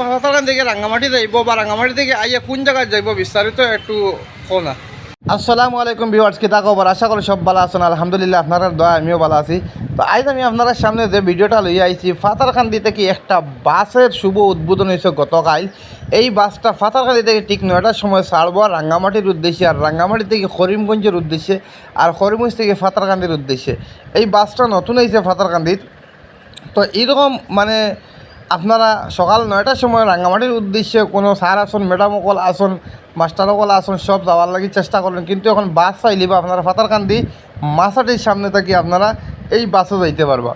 পাতারকান থেকে রাঙ্গামাটি যাইব বা রাঙ্গামাটি থেকে আইয়া কোন জায়গায় যাইব বিস্তারিত একটু কোনা আসসালামু আলাইকুম ভিউয়ার্স, কি তা খবর? আশা করি সব ভালো আছেন। আলহামদুলিল্লাহ আপনারা দয়া, আমিও ভালো আছি। তো আজ আমি আপনার সামনে যে ভিডিওটা লইয়া আইছি ফাতারকান্দি থেকে একটা বাসের শুভ উদ্বোধন হয়েছে গতকাল। এই বাসটা ফাতারকান্দি থেকে ঠিক নয়টার সময় ছাড়বো রাঙ্গামাটির উদ্দেশ্যে, আর রাঙ্গামাটি থেকে করিমগঞ্জের উদ্দেশ্যে, আর করিমগঞ্জ থেকে ফাতারকান্দির উদ্দেশ্যে। এই বাসটা নতুন হয়েছে ফাতারকান্দির তো এইরকম মানে আপনারা সকাল নয়টার সময় রাঙ্গামাটির উদ্দেশ্যে কোনো স্যার আসুন, ম্যাডাম আসুন, মাস্টার অকল আসুন, সব যাওয়ার লাগি চেষ্টা করলেন কিন্তু এখন বাস চাইলে বা আপনারা ফাতারকান্দি মাসাটির সামনে থাকি আপনারা এই বাসে যাইতে পারবা।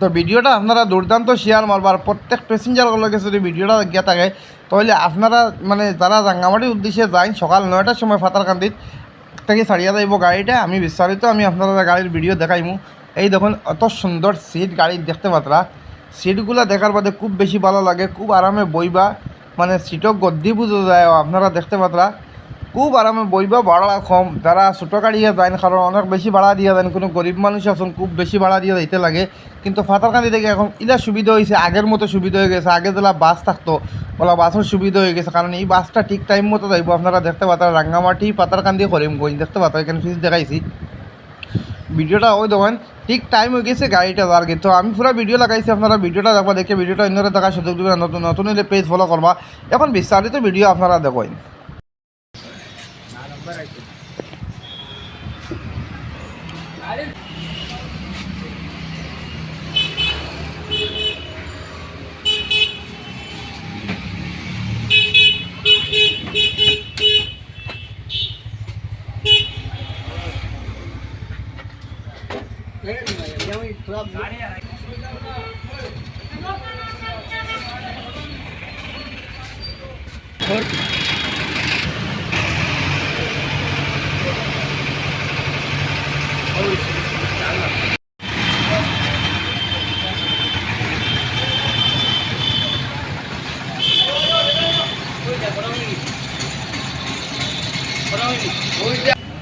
তো ভিডিওটা আপনারা দুর্দান্ত শেয়ার মারবার, প্রত্যেক প্যাসেঞ্জারগুলোকে যদি ভিডিওটা গিয়ে থাকে, তাহলে আপনারা মানে যারা রাঙ্গামাটির উদ্দেশ্যে যান সকাল নয়টার সময় ফাতারকান্দিত থেকে ছাড়িয়া যাইব গাড়িটা, আমি বিস্তারিত আমি আপনারা গাড়ির ভিডিও দেখাইমু। এই দেখুন, অত সুন্দর সিট গাড়ি দেখতে পাত্রা সিটগুলো দেখার বাদে খুব বেশি ভালো লাগে, খুব আরামে বইবা। মানে সিটও গদ্দি বুঝে যায়, আপনারা দেখতে পাত্রা খুব আরামে বইবা, ভাড়া কম। যারা ছোটো গাড়িয়ে যায় কারণ অনেক বেশি ভাড়া দিয়ে দেন, কোনো গরিব মানুষ আছেন, খুব বেশি ভাড়া দিয়ে দিতে লাগে। কিন্তু ফাতারকান্দি থেকে এখন ইলা সুবিধা হয়েছে আগের মতো সুবিধা হয়ে গেছে। আগে যেলা বাস থাকতো, ওলা বাসের সুবিধা হয়ে গেছে, কারণ এই বাসটা ঠিক টাইম মতো যাইব। আপনারা দেখতে পাতার রাঙ্গামাটি পাতারকান্দি করিমগঞ্জ, দেখতে পাতা এখানে ফিস দেখাইছি। ভিডিওটা ওই দেখেন, ঠিক টাইম হয়ে গেছে গাড়িটা দেওয়ার তো আমি পুরো ভিডিও লাগাইছি, আপনারা ভিডিওটা দেখবা, দেখে ভিডিওটা অন্যরা দেখার সুযোগ দেবেন নতুন নতুন হলে পেজ ফলো করবা। এখন বিস্তারিত ভিডিও আপনারা দেখেন।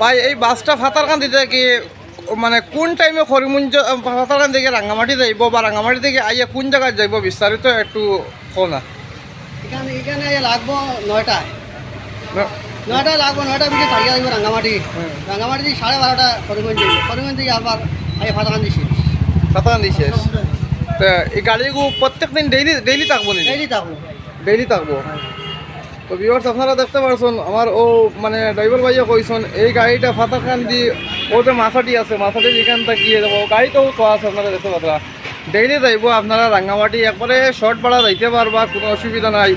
ভাই এই বাসটা ফাতার ফাতারকান্দি থেকে মানে কোন টাইমে করিমগঞ্জ ফাতারকান্দি থেকে রাঙ্গামাটি যাইব বা রাঙ্গামাটি থেকে আইয়া কোন জায়গায় যাইব বিস্তারিত একটু কোনা এখানে এখানে লাগবো নয়টায়। নয়টায় লাগবো নয়টার ভিতরে ছাড়িয়ে লাগবে রাঙ্গামাটি। রাঙ্গামাটি থেকে সাড়ে বারোটা করিমগঞ্জ যাইবে। থেকে আবার শেষ। শেষ। তো এই গাড়িগুলো প্রত্যেক দিন ডেইলি ডেইলি থাকব ডেইলি থাকব। ডেইলি থাকব? তো ভিউয়ার্স আপনারা দেখতে পারছেন আমার ও মানে ড্রাইভার ভাইয়া কইছেন এই গাড়িটা ফাতারকান্দি ও যে মাথাটি আছে মাথাটি যেখান থাকিয়ে যাব গাড়িটাও তো আছে আপনারা দেখতে পারবা ডেইলি যাইব আপনারা রাঙ্গামাটি একবারে শর্ট ভাড়া যাইতে পারবা কোনো অসুবিধা নাই।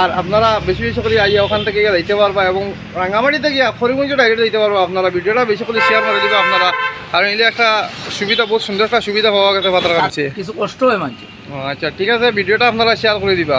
আর আপনারা বেশি বেশি করে আইয়া ওখান থেকে যাইতে পারবা এবং রাঙ্গামাটি থেকে ফরিগঞ্জ ডাইরেক্ট যাইতে পারবা আপনারা। ভিডিওটা বেশি করে শেয়ার করে দিবে আপনারা। কারণ এলে একটা সুবিধা বহুত সুন্দর একটা সুবিধা পাওয়া গেছে ফাতারকান্দি কিছু। কষ্ট হয় মানছে। আচ্ছা ঠিক আছে ভিডিওটা আপনারা শেয়ার করে দিবা।